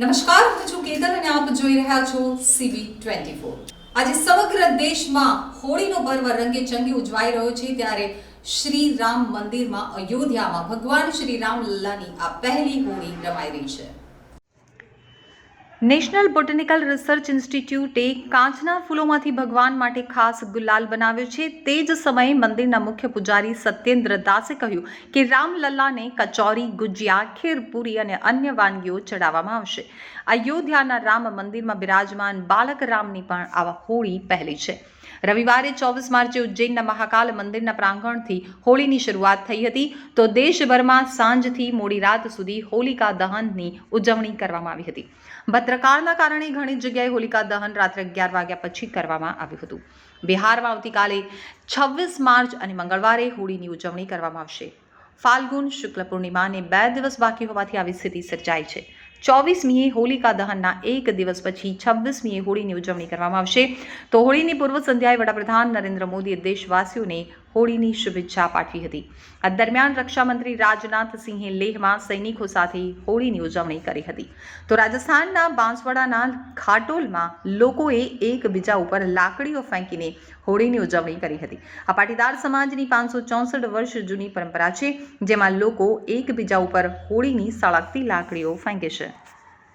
નમસ્કાર, હું છું કેતન અને આપ જોઈ રહ્યા છો સીબી ટ્વેન્ટી ફોર આજે સમગ્ર દેશમાં હોળીનો પર્વ રંગે ચંગી ઉજવાઈ રહ્યો છે. ત્યારે શ્રી રામ મંદિરમાં અયોધ્યામાં ભગવાન શ્રી રામ લલ્લાની આ પહેલી હોળી રમાઈ રહી છે. નેશનલ બોટેનિકલ રિસર્ચ ઇન્સ્ટિટ્યૂટે કાચના ફૂલોમાંથી ભગવાન માટે ખાસ ગુલાલ બનાવ્યો છે. તે જ સમયે મંદિરના મુખ્ય પૂજારી સત્યેન્દ્ર દાસે કહ્યું કે રામલલ્લાને કચોરી, ગુજિયા, ખીરપુરી અને અન્ય વાનગીઓ ચડાવવામાં આવશે. અયોધ્યાના રામ મંદિરમાં બિરાજમાન બાલક રામની પણ આવા હોળી પહેલી છે. રવિવારે ચોવીસ માર્ચે ઉજ્જૈનના મહાકાલ મંદિરના પ્રાંગણથી હોળીની શરૂઆત થઈ હતી. તો દેશભરમાં સાંજથી મોડી રાત સુધી હોલિકા દહનની ઉજવણી કરવામાં આવી હતી. ભદ્રકાળના કારણે ઘણી જગ્યાએ હોલિકા દહન રાત્રે અગિયાર વાગ્યા પછી કરવામાં આવ્યું હતું. બિહારમાં આવતીકાલે છવ્વીસ માર્ચ અને મંગળવારે હોળીની ઉજવણી કરવામાં આવશે. ફાલ્ગુન શુક્લ પૂર્ણિમાને બે દિવસ બાકી હોવાથી આવી સ્થિતિ સર્જાઈ છે. ચોવીસમીએ હોલિકા દહનના એક દિવસ પછી છવ્વીસમીએ હોળીની ઉજવણી કરવામાં આવશે. તો હોળીની પૂર્વ સંધ્યાએ વડાપ્રધાન નરેન્દ્ર મોદીએ દેશવાસીઓને હોળીની શુભેચ્છા પાઠવી હતી. આ દરમિયાન રક્ષામંત્રી રાજનાથ સિંહે લેહમાં સૈનિકો સાથે હોળીની ઉજવણી કરી હતી. તો રાજસ્થાનના બાંસવાડાના ખાટોલમાં લોકોએ એકબીજા ઉપર લાકડીઓ ફેંકીને હોળીની ઉજવણી કરી હતી. આ પાટીદાર સમાજની પાંચસો ચોસઠ વર્ષ જૂની પરંપરા છે, જેમાં લોકો એકબીજા ઉપર હોળીની સળગતી લાકડીઓ ફેંકે છે.